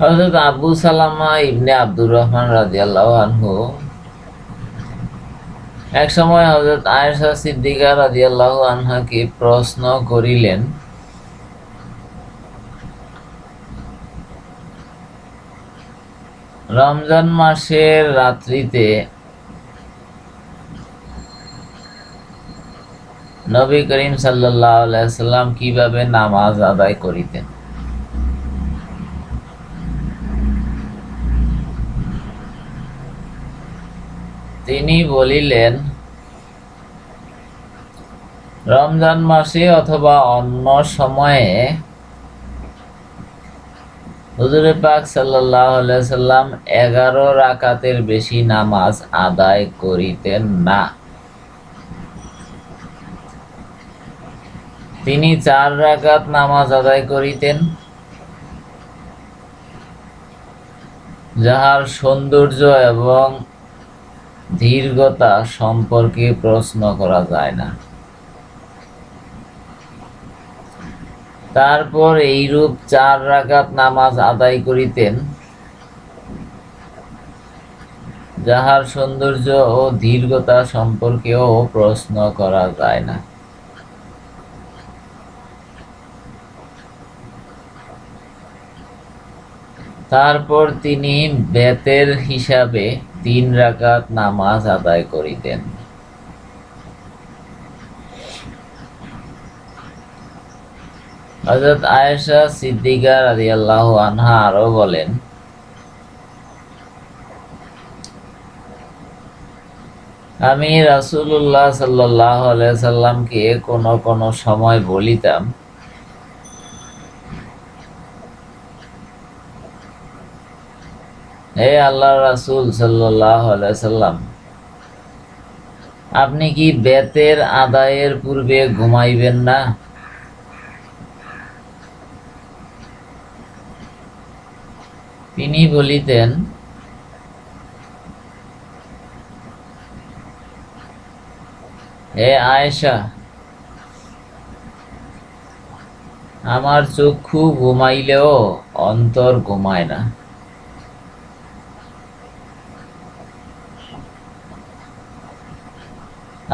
হযরত আবু সালামা ইবনে আব্দুর রহমান রাদিয়াল্লাহু আনহু। এক সময় হযরত আয়েশা সিদ্দিকা রাদিয়াল্লাহু আনহাকে প্রশ্ন করিলেন, রমজান মাসের রাত্রিতে নবী করিম সাল্লাল্লাহু আলাইহি সাল্লাম কীভাবে নামাজ আদায় করিতেন? তিনি বলিলেন, রমজান মাসে অথবা অন্য সময়ে হুজুরে পাক আলাইহি সাল্লাম এগারো রাকাতের বেশি নামাজ আদায় করিতেন না। তিনি চার রাকাত নামাজ আদায় করিতেন, যাহার সৌন্দর্য এবং দীর্ঘতা সম্পর্কে প্রশ্ন করা যায় না। তারপর এইরূপ চার রাকাত নামাজ আদায় করিতেন, যাহার সৌন্দর্য ও দীর্ঘতা সম্পর্কেও প্রশ্ন করা যায় না। তারপর তিনি বেতের হিসাবে তিন রাকাত নামাজ আদায় করিতেন। হযরত আয়েশা সিদ্দিকা রাদিয়াল্লাহু আনহা আরও বলেন, আমি রাসুল্লাহ সাল্লাল্লাহু আলাইহি সাল্লামকে কোনো কোন সময় বলিতাম হে আল্লাহ রাসূল সাল্লাম, আপনি কি বেতের আদায়ের পূর্বে ঘুমাইবেন না? তিনি বলিতেন, হে আয়েশা, আমার চক্ষু ঘুমাইলেও অন্তর ঘুমায় না।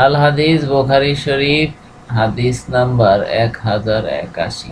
আল হাদিস বোখারি শরীফ হাদিস নাম্বার এক হাজার একাশি।